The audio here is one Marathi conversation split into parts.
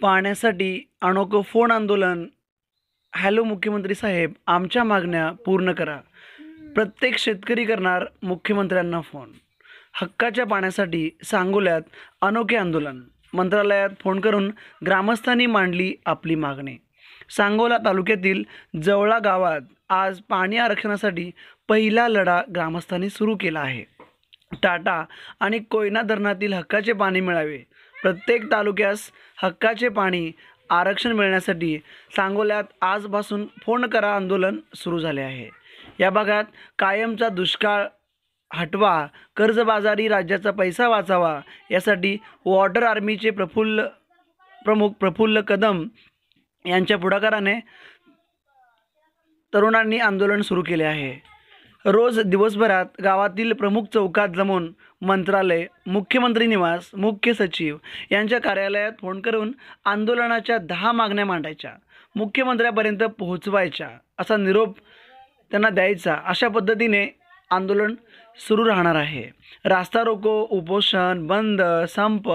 पाण्यासाठी अनोखं फोन आंदोलन. हॅलो मुख्यमंत्री साहेब. आमच्या मागण्या पूर्ण करा. प्रत्येक शेतकरी करणार मुख्यमंत्र्यांना फोन. हक्काच्या पाण्यासाठी सांगोल्यात अनोखे आंदोलन. मंत्रालयात फोन करून ग्रामस्थांनी मांडली आपली मागणी. सांगोला तालुक्यातील जवळा गावात आज पाणी आरक्षणासाठी पहिला लढा ग्रामस्थांनी सुरू केला आहे. टाटा आणि कोयना धरणातील हक्काचे पाणी मिळावे. प्रत्येक तालुक्यास हक्काचे पाणी आरक्षण मिळण्यासाठी सांगोल्यात आजपासून फोन करा आंदोलन सुरू झाले आहे. या भागात कायमचा दुष्काळ हटवा कर्जबाजारी राज्याचा पैसा वाचावा यासाठी वॉटर आर्मीचे प्रफुल्ल प्रमुख प्रफुल्ल कदम यांच्या पुढाकाराने तरुणांनी आंदोलन सुरू केले आहे. रोज दिवसभरात गावातील प्रमुख चौकात जमून मंत्रालय मुख्यमंत्री निवास मुख्य सचिव यांच्या कार्यालयात फोन करून आंदोलनाच्या दहा मागण्या मांडायच्या मुख्यमंत्र्यापर्यंत पोहोचवायच्या असा निरोप त्यांना द्यायचा. अशा पद्धतीने आंदोलन सुरू राहणार आहे. रास्ता रोको उपोषण बंद संप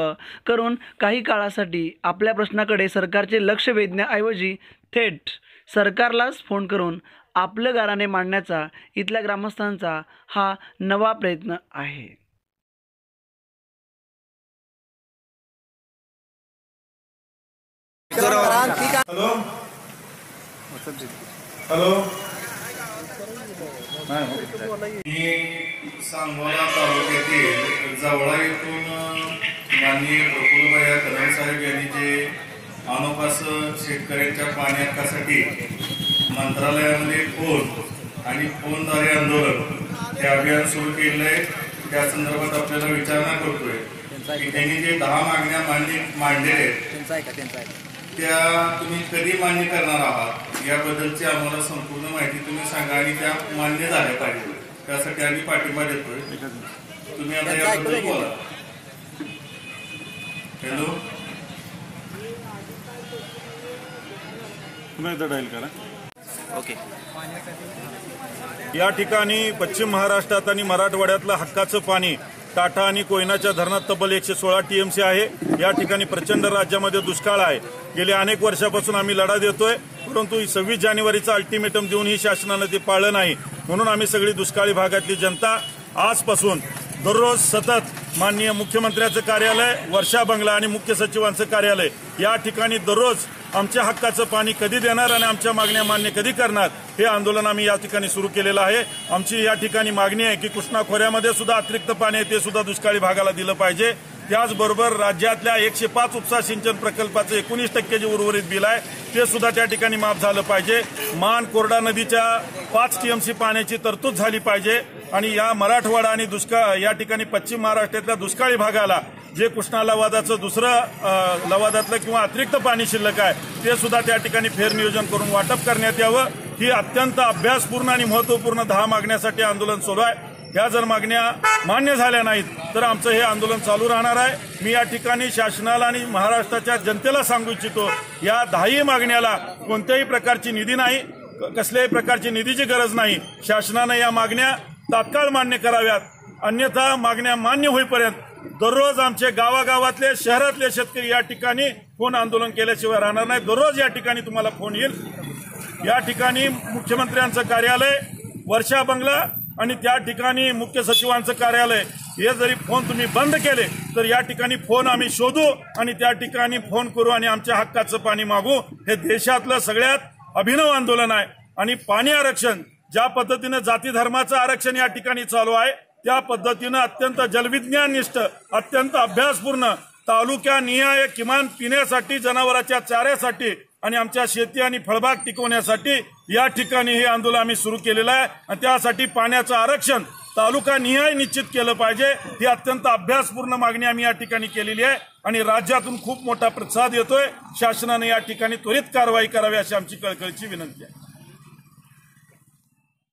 करून काही काळासाठी आपल्या प्रश्नाकडे सरकारचे लक्ष वेधण्याऐवजी थेट सरकारलाच फोन करून आपलं गाराने मांडण्याचा इथल्या ग्रामस्थांचा हा नवा प्रयत्न आहे. हॅलो? हॅलो? हो. मी सांगोला तालुक्यातील जवळा येथून माननीय प्रफुल्लभाई कदम साहेब यांनी जे अनोखास शेतकऱ्यांच्या पाणी हक्कासाठी मंत्रालयामध्ये फोन आणि फोनद्वारे आंदोलन. हे अभियान सुरू केलेलं आहे. त्या संदर्भात आपल्याला विचारणा करतोय. की त्यांनी जे दहा मागण्या मांडली मांडलेल्या आहेत त्या तुम्ही कधी मान्य करणार आहात? याबद्दलची आम्हाला संपूर्ण माहिती तुम्ही सांगा आणि त्या मान्य झाल्या पाहिजे त्यासाठी आम्ही पाठिंबा देतोय. तुम्ही आता याबद्दल बोला. हॅलो? पुन्हा एकदा डायल करा. ओके या ठिकाणी पश्चिम महाराष्ट्रात आणि मराठवाड्यातलं हक्काचं पाणी टाटा आणि कोयनाच्या धरणात तब्बल एकशे सोळा टीएमसी आहे. या ठिकाणी प्रचंड राज्यामध्ये दुष्काळ आहे. गेल्या अनेक वर्षापासून आम्ही लढा देतोय परंतु सव्वीस जानेवारीचं अल्टिमेटम देऊनही शासनानं ते पाळलं नाही. म्हणून आम्ही सगळी दुष्काळी भागातली जनता आजपासून दररोज सतत माननीय मुख्यमंत्र्याचं कार्यालय वर्षा बंगला आणि मुख्य सचिवांचं कार्यालय या ठिकाणी दररोज आमच्या हक्काचं पाणी कधी देणार आणि आमच्या मागण्या मान्य कधी करणार हे आंदोलन आम्ही या ठिकाणी सुरू केलेलं आहे. आमची या ठिकाणी मागणी आहे की कृष्णा खोऱ्यामध्ये सुद्धा अतिरिक्त पाणी आहे ते सुद्धा दुष्काळी भागाला दिलं पाहिजे. त्याचबरोबर राज्यातल्या एकशे पाच उपसा सिंचन प्रकल्पाचं एकोणीस टक्के जे उर्वरित बिल आहे ते सुद्धा त्या ठिकाणी माफ झालं पाहिजे. मान कोरडा नदीच्या पाच टीएमसी पाण्याची तरतूद झाली पाहिजे. आणि या मराठवाडा आणि दुष्काळ या ठिकाणी पश्चिम महाराष्ट्रातल्या दुष्काळी भागाला जे कृष्णा लवादाचं दुसरं लवादातलं किंवा अतिरिक्त पाणी शिल्लक आहे ते सुद्धा त्या ठिकाणी फेरनियोजन करून वाटप करण्यात यावं. ही अत्यंत अभ्यासपूर्ण आणि महत्त्वपूर्ण दहा मागण्यासाठी आंदोलन सुरू आहे. ह्या जर मागण्या मान्य झाल्या नाहीत तर आमचं हे आंदोलन चालू राहणार आहे. मी या ठिकाणी शासनाला आणि महाराष्ट्राच्या जनतेला सांगू इच्छितो या दहाही मागण्याला कोणत्याही प्रकारची निधी नाही कसल्याही प्रकारची निधीची गरज नाही. शासनानं या मागण्या तात्काळ मान्य कराव्यात. अन्यथा मागण्या मान्य होईपर्यंत दररोज आमचे गावागावातले शहरातले शेतकरी या ठिकाणी फोन आंदोलन केल्याशिवाय राहणार नाही दररोज या ठिकाणी तुम्हाला फोन येईल. या ठिकाणी मुख्यमंत्र्यांचं कार्यालय वर्षा बंगला आणि त्या ठिकाणी मुख्य सचिवांचं कार्यालय. हे जरी फोन तुम्ही बंद केले तर या ठिकाणी फोन आम्ही शोधू आणि त्या ठिकाणी फोन करू आणि आमच्या हक्काचं पाणी मागू. हे देशातलं सगळ्यात अभिनव आंदोलन आहे. आणि पाणी आरक्षण ज्या पद्धतीनं जाती धर्माचं आरक्षण या ठिकाणी चालू आहे त्या पद्धतीनं अत्यंत जलविज्ञाननिष्ठ अत्यंत अभ्यासपूर्ण तालुक्यानिहाय किमान पिण्यासाठी जनावरांच्या चाऱ्यासाठी आणि आमच्या शेती आणि फळबाग टिकवण्यासाठी या ठिकाणी हे आंदोलन आम्ही सुरू केलेलं आहे. आणि त्यासाठी पाण्याचं आरक्षण तालुका निहाय निश्चित केलं पाहिजे ही अत्यंत अभ्यासपूर्ण मागणी आम्ही या ठिकाणी केलेली आहे. आणि राज्यातून खूप मोठा प्रतिसाद येतोय. शासनाने या ठिकाणी त्वरित कारवाई करावी अशी आमची कळकळीची विनंती आहे.